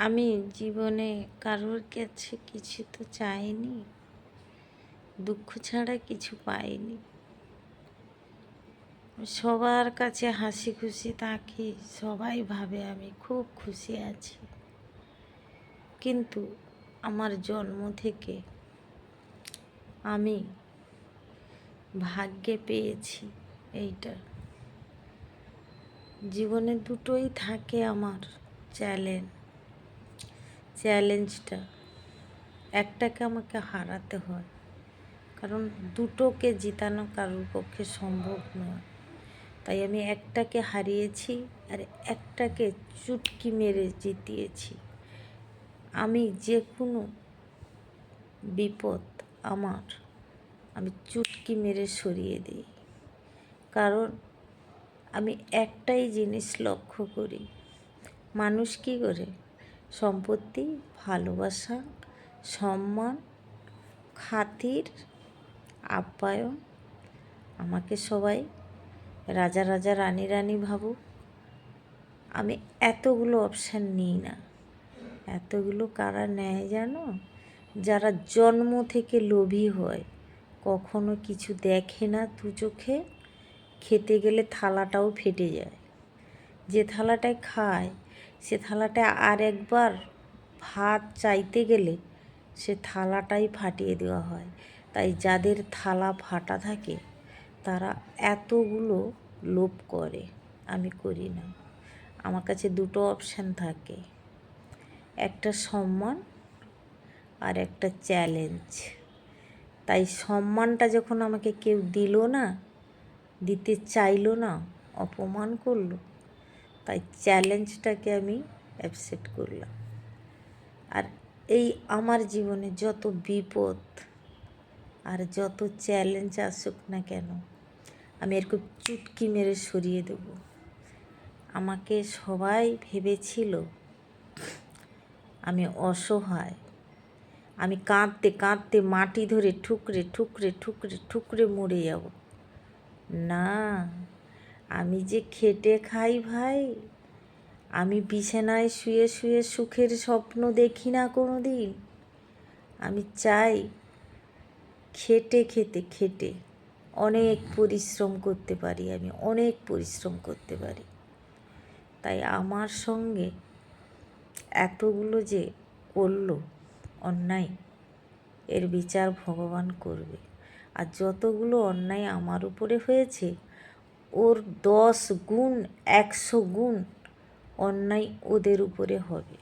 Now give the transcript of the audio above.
আমি জীবনে কারোর কাছে কিছু তো চাইনি, দুঃখ ছাড়া কিছু পাইনি। সবার কাছে হাসি খুশি থাকি, সবাই ভাবে আমি খুব খুশি আছি। কিন্তু আমার জন্ম থেকে আমি ভাগ্যে পেয়েছি এইটা। জীবনে দুটোই থাকে আমার চ্যালেঞ্জ। চ্যালেঞ্জটা একটাকে আমাকে হারাতে হয়। কারণ দুটোকে জিতানো কারোর পক্ষে সম্ভব নয়। তাই আমি একটাকে হারিয়েছি আর একটাকে চুটকি মেরে জিতিয়েছি। আমি যে কোনো বিপদ আমার, আমি চুটকি মেরে সরিয়ে দিই। কারণ আমি একটাই জিনিস লক্ষ্য করি, মানুষ কী করে? সম্পত্তি, ভালোবাসা, সম্মান, খাতির, আপ্যায়ন। আমাকে সবাই রাজা রাজা, রানী রানী ভাবুক। আমি এতগুলো অপশান নিই না। এতগুলো কারা নেয় জানো? যারা জন্ম থেকে লোভী হয়। কখনো কিছু দেখে না দু চোখে। খেতে গেলে থালাটাও ফেটে যায়। যে থালাটায় খায় সে থালাটা আর একবার ভাত চাইতে গেলে সে থালাটাই ফাটিয়ে দেওয়া হয়। তাই যাদের থালা ফাটা থাকে, তারা এতগুলো লোভ করে, আমি করি না। আমার কাছে দুটো অপশান থাকে। একটা সম্মান আর একটা চ্যালেঞ্জ তাই সম্মানটা যখন আমাকে কেউ দিল না, দিতে চাইলো না, অপমান করল তাই চ্যালেঞ্জটাকে আমি অ্যাকসেপ্ট করলাম। আর এই আমার জীবনে যত বিপদ আর যত চ্যালেঞ্জ আসুক না কেন, আমি এরকম চুটকি মেরে সরিয়ে দেব। আমাকে সবাই ভেবেছিল আমি অসহায়। আমি কাঁদতে কাঁদতে মাটি ধরে ঠুকরে ঠুকরে ঠুকরে ঠুকরে মরে যাব। না আমি যে খেটে খাই ভাই, আমি বিছানায় শুয়ে শুয়ে সুখের স্বপ্ন দেখি না কোনো দিন আমি চাই খেটে খেতে খেটে অনেক পরিশ্রম করতে পারি, আমি অনেক পরিশ্রম করতে পারি। তাই আমার সঙ্গে এতগুলো যে করল অন্যায়, এর বিচার ভগবান করবে। আর যতগুলো অন্যায় আমার উপরে হয়েছে ওর দশ গুণ একশো গুণ অন্যায় ওদের উপরে হবে।